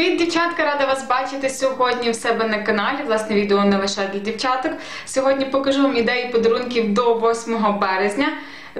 Привіт, дівчатка! Рада вас бачити сьогодні в себе на каналі. Власне, відео не лише для дівчаток. Сьогодні покажу вам ідеї подарунків до 8 березня.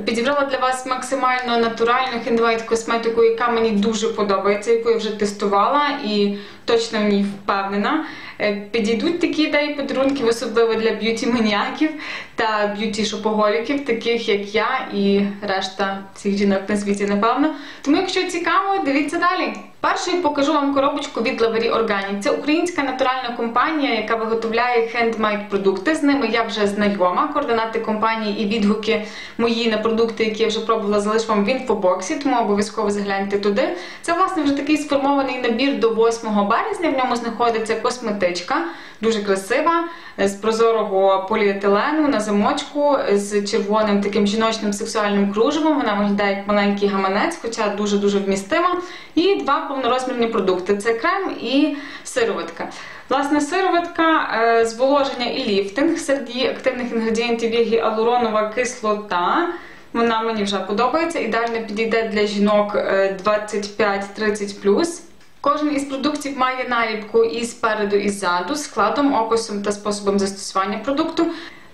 Підібрала для вас максимально натуральну хендмейд косметику, яка мені дуже подобається, яку я вже тестувала і точно в ній впевнена. Е, Підійдуть такі ідеї подарунків, особливо для б'юті-маніаків та б'юті-шопоголіків, таких як я і решта цих жінок на світі, напевно. Тому, якщо цікаво, дивіться далі. Першою покажу вам коробочку від Лавері Organic. Це українська натуральна компанія, яка виготовляє хендмейд продукти. З ними я вже знайома. Координати компанії і відгуки мої на продукти, які я вже пробувала, залишу вам в інфобоксі, тому обов'язково загляньте туди. Це, власне, вже такий сформований набір до 8 березня. В ньому знаходиться косметичка, дуже красива, з прозорого поліетилену на замочку, з червоним таким жіночним сексуальним кружевом. Вона виглядає як маленький гаманець, хоча дуже-дуже вмістима. І два повнорозмірні продукти: це крем і сироватка. Власне, сироватка, е, зволоження і ліфтинг. Серед її активних інгредієнтів є гіалуронова кислота. Вона мені вже подобається. Ідеально підійде для жінок е, 25-30 Кожен із продуктів має наліпку і спереду, і ззаду, складом, описом та способом застосування продукту.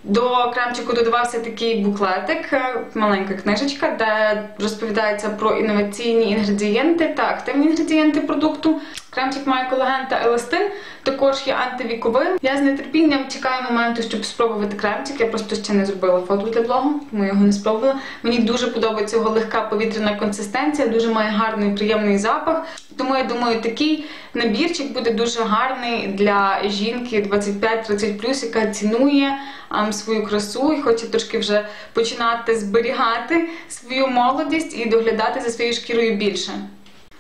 До кремчику додавався такий буклетик, е, маленька книжечка, де розповідається про інноваційні інгредієнти та активні інгредієнти продукту. Кремчик має колаген та еластин, також є антивіковим. Я з нетерпінням чекаю моменту, щоб спробувати кремчик. Я просто ще не зробила фото для блогу, тому його не спробувала. Мені дуже подобається його легка повітряна консистенція, дуже має гарний приємний запах. Тому я думаю, такий набірчик буде дуже гарний для жінки 25-30+, яка цінує свою красу і хоче трошки вже починати зберігати свою молодість і доглядати за своєю шкірою більше.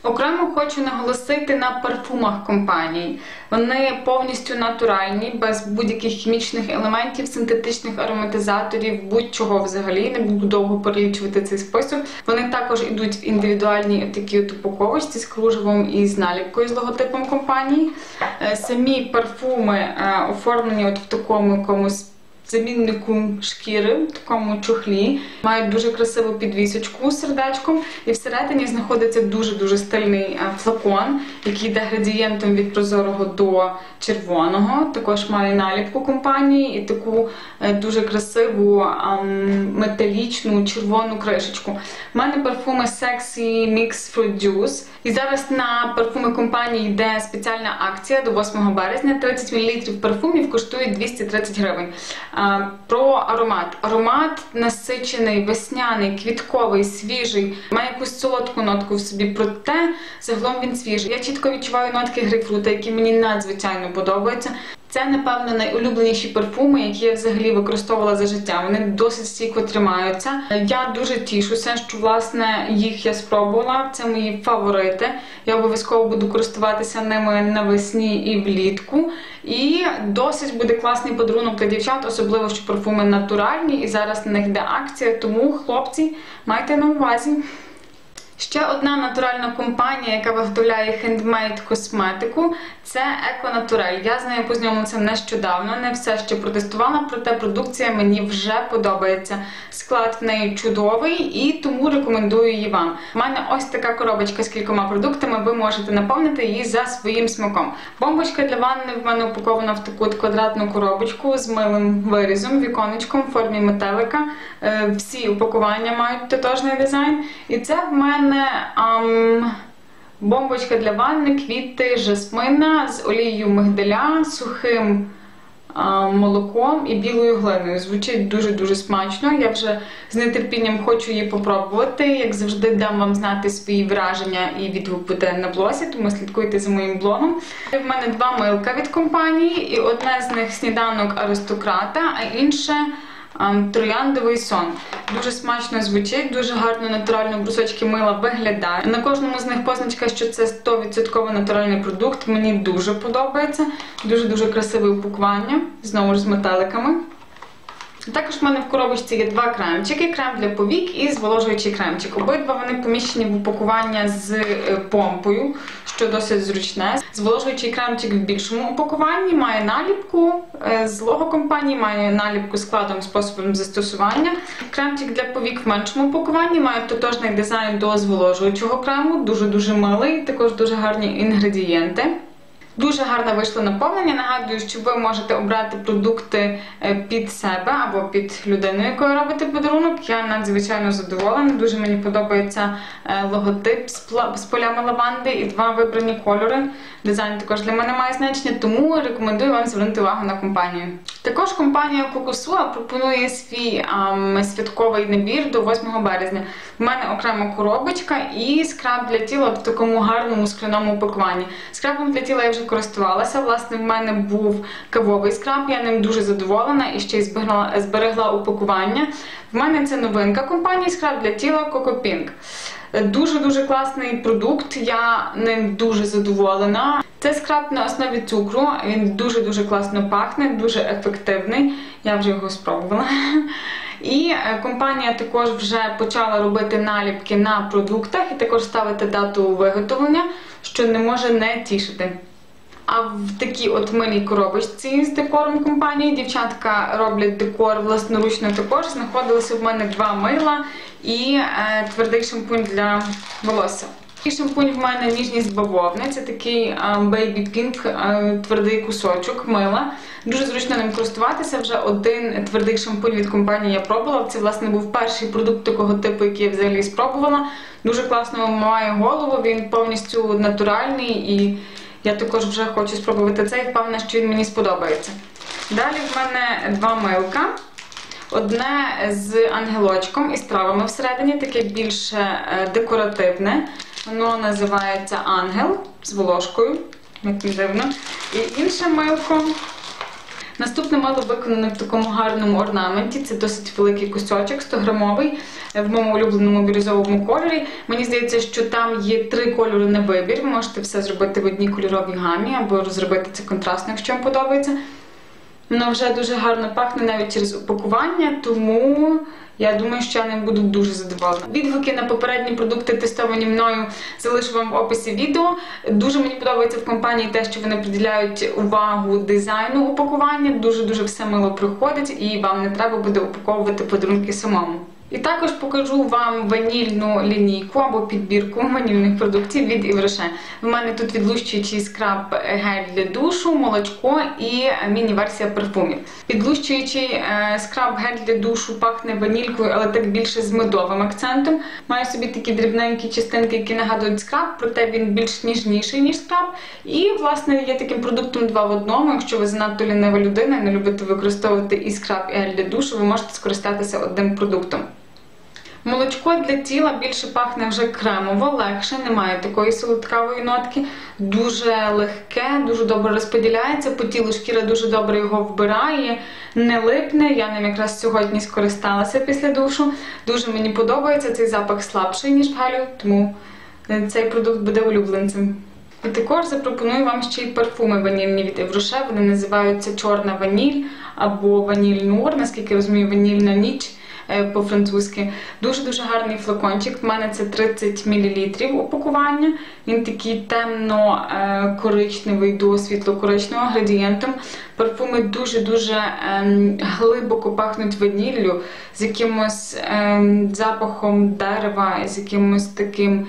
Окремо хочу наголосити на парфумах компанії. Вони повністю натуральні, без будь-яких хімічних елементів, синтетичних ароматизаторів, будь-чого взагалі. Не буду довго перелічувати цей спосіб. Вони також йдуть в індивідуальній такі от упаковочці з кружевом і з наліпкою з логотипом компанії. Е, Самі парфуми е, оформлені от в такому якомусь заміннику шкіри в такому чохлі. Мають дуже красиву підвісочку з сердечком, і всередині знаходиться дуже-дуже стильний е, флакон, який йде градієнтом від прозорого до червоного. Також має наліпку компанії і таку е, дуже красиву металічну червону кришечку. У мене парфуми Sexy Mix Fruit Juice. І зараз на парфуми компанії йде спеціальна акція до 8 березня. 30 мл парфумів коштує 230 гривень. Про аромат. Аромат насичений, весняний, квітковий, свіжий, має якусь солодку нотку в собі, проте загалом він свіжий. Я чітко відчуваю нотки грейпфрута, які мені надзвичайно подобаються. Це, напевно, найулюбленіші парфуми, які я взагалі використовувала за життя. Вони досить стійко тримаються. Я дуже тішуся, що власне їх я спробувала. Це мої фаворити. Я обов'язково буду користуватися ними навесні і влітку. І досить буде класний подарунок для дівчат, особливо що парфуми натуральні, і зараз на них йде акція. Тому, хлопці, майте на увазі. Ще одна натуральна компанія, яка виготовляє хендмейд косметику, це Еконатурель. Я з нею познайомилася нещодавно, не все ще протестувала, проте продукція мені вже подобається. Склад в неї чудовий і тому рекомендую її вам. У мене ось така коробочка з кількома продуктами, ви можете наповнити її за своїм смаком. Бомбочка для ванни в мене упакована в таку квадратну коробочку з милим вирізом, віконечком в формі метелика. Е, Всі упакування мають тотожний дизайн. І це в мене ам, бомбочка для ванни, квіти жасмина з олією мигдаля, сухим а, молоком і білою глиною. Звучить дуже-дуже смачно. Я вже з нетерпінням хочу її попробувати. Як завжди, дам вам знати свої враження і відгук буде на блозі, тому слідкуйте за моїм блогом. В мене два милка від компанії, і одне з них сніданок аристократа, а інше. Трояндовий сон. Дуже смачно звучить, дуже гарно натурально брусочки мила виглядає. На кожному з них позначка, що це 100% натуральний продукт. Мені дуже подобається. Дуже-дуже красиве упакування, знову ж з метеликами. Також в мене в коробочці є два кремчики: крем для повік і зволожуючий кремчик. Обидва вони поміщені в упакування з е, помпою, що досить зручне. Зволожуючий кремчик в більшому упакуванні має наліпку е, з лого компанії, має наліпку складом способом застосування. Кремчик для повік в меншому упакуванні має тотожний дизайн до зволожуючого крему, дуже дуже милий, також дуже гарні інгредієнти. Дуже гарне вийшло наповнення. Нагадую, що ви можете обрати продукти е, під себе або під людину, якою робите подарунок. Я надзвичайно задоволена. Дуже мені подобається е, логотип з полями лаванди і два вибрані кольори. Дизайн також для мене має значення, тому рекомендую вам звернути увагу на компанію. Також компанія Кокосуа пропонує свій ам, святковий набір до 8 березня. У мене окрема коробочка і скраб для тіла в такому гарному скляному упакуванні. Скрабом для тіла я вже користувалася. Власне, в мене був кавовий скраб, я ним дуже задоволена і ще й зберегла, зберегла упакування. В мене це новинка компанії скраб для тіла Coco Pink. Дуже дуже класний продукт. Я ним дуже задоволена. Це скраб на основі цукру. Він дуже дуже класно пахне, дуже ефективний. Я вже його спробувала. І е, компанія також вже почала робити наліпки на продуктах і також ставити дату виготовлення, що не може не тішити. А в такій от милій коробочці з декором компанії дівчатка роблять декор власноручно також. Знаходилося в мене два мила і е, твердий шампунь для волосся. І шампунь в мене ніжність бавовни. Це такий е, Baby Pink е, твердий кусочок мила. Дуже зручно ним користуватися. Вже один твердий шампунь від компанії я пробувала. Це, власне, був перший продукт такого типу, який я взагалі спробувала. Дуже класно вимиває голову, він повністю натуральний і я також вже хочу спробувати цей, впевнена, що він мені сподобається. Далі в мене два милка. Одне з ангелочком і з травами всередині, таке більше е, декоративне. Воно називається ангел з волошкою, як не дивно. І інше милко. Наступне мало виконане в такому гарному орнаменті. Це досить великий кусочок, 100-грамовий, в моєму улюбленому бірюзовому кольорі. Мені здається, що там є три кольори на вибір. Ви можете все зробити в одній кольоровій гамі або розробити це контрастно, якщо вам подобається. Воно вже дуже гарно пахне навіть через упакування, тому я думаю, що я ним буду дуже задоволена. Відгуки на попередні продукти, тестовані мною, залишу вам в описі відео. Дуже мені подобається в компанії те, що вони приділяють увагу дизайну упакування. Дуже дуже все мило приходить, і вам не треба буде упаковувати подарунки самому. І також покажу вам ванільну лінійку або підбірку ванільних продуктів від Івроше. В мене тут відлущуючий скраб гель для душу, молочко і міні-версія парфумів. Підлущуючий е, скраб гель для душу пахне ванількою, але так більше з медовим акцентом. Має собі такі дрібненькі частинки, які нагадують скраб, проте він більш ніжніший, ніж скраб. І, власне, є таким продуктом два в одному. Якщо ви занадто лінива людина і не любите використовувати і скраб, і гель для душу, ви можете скористатися одним продуктом. Молочко для тіла більше пахне вже кремово, легше, немає такої солодкавої нотки. Дуже легке, дуже добре розподіляється. По тілу шкіра дуже добре його вбирає, не липне. Я ним якраз сьогодні скористалася після душу. Дуже мені подобається цей запах слабший, ніж гелю, тому цей продукт буде улюбленцем. І також запропоную вам ще й парфуми ванільні від Евроше. Вони називаються Чорна ваніль або Ваніль Нур, наскільки розумію, ванільна ніч по-французьки. Дуже-дуже гарний флакончик. В мене це 30 мл упакування. Він такий темно-коричневий до світло-коричневого градієнтом. Парфуми дуже-дуже ем, глибоко пахнуть ваніллю, з якимось ем, запахом дерева, з якимось таким.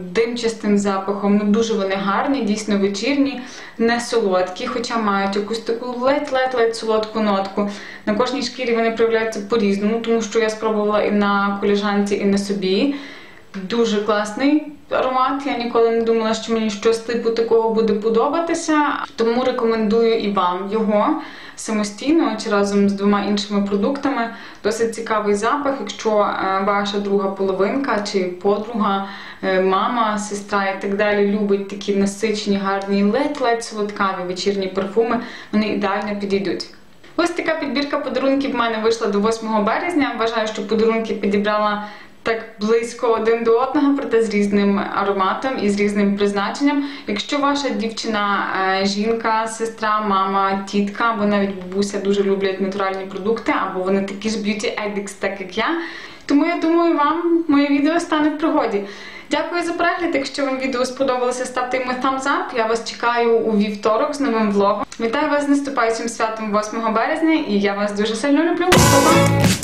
Димчастим запахом, ну дуже вони гарні, дійсно вечірні, не солодкі, хоча мають якусь таку ледь-ледь-ледь солодку нотку. На кожній шкірі вони проявляються по-різному, тому що я спробувала і на коліжанці, і на собі. Дуже класний аромат. Я ніколи не думала, що мені щось типу такого буде подобатися. Тому рекомендую і вам його самостійно чи разом з двома іншими продуктами. Досить цікавий запах. Якщо е, ваша друга половинка чи подруга, е, мама, сестра і так далі любить такі насичені, гарні, ледь-ледь солодкаві вечірні парфуми, вони ідеально підійдуть. Ось така підбірка подарунків в мене вийшла до 8 березня. Вважаю, що подарунки підібрала так близько один до одного, проте з різним ароматом і з різним призначенням. Якщо ваша дівчина, е, жінка, сестра, мама, тітка або навіть бабуся дуже люблять натуральні продукти, або вони такі ж б'юті addicts, так як я. Тому я думаю, вам моє відео стане в пригоді. Дякую за перегляд. Якщо вам відео сподобалося, ставте йому thumbs up. Я вас чекаю у вівторок з новим влогом. Вітаю вас з наступаючим святом 8 березня і я вас дуже сильно люблю. Па-па!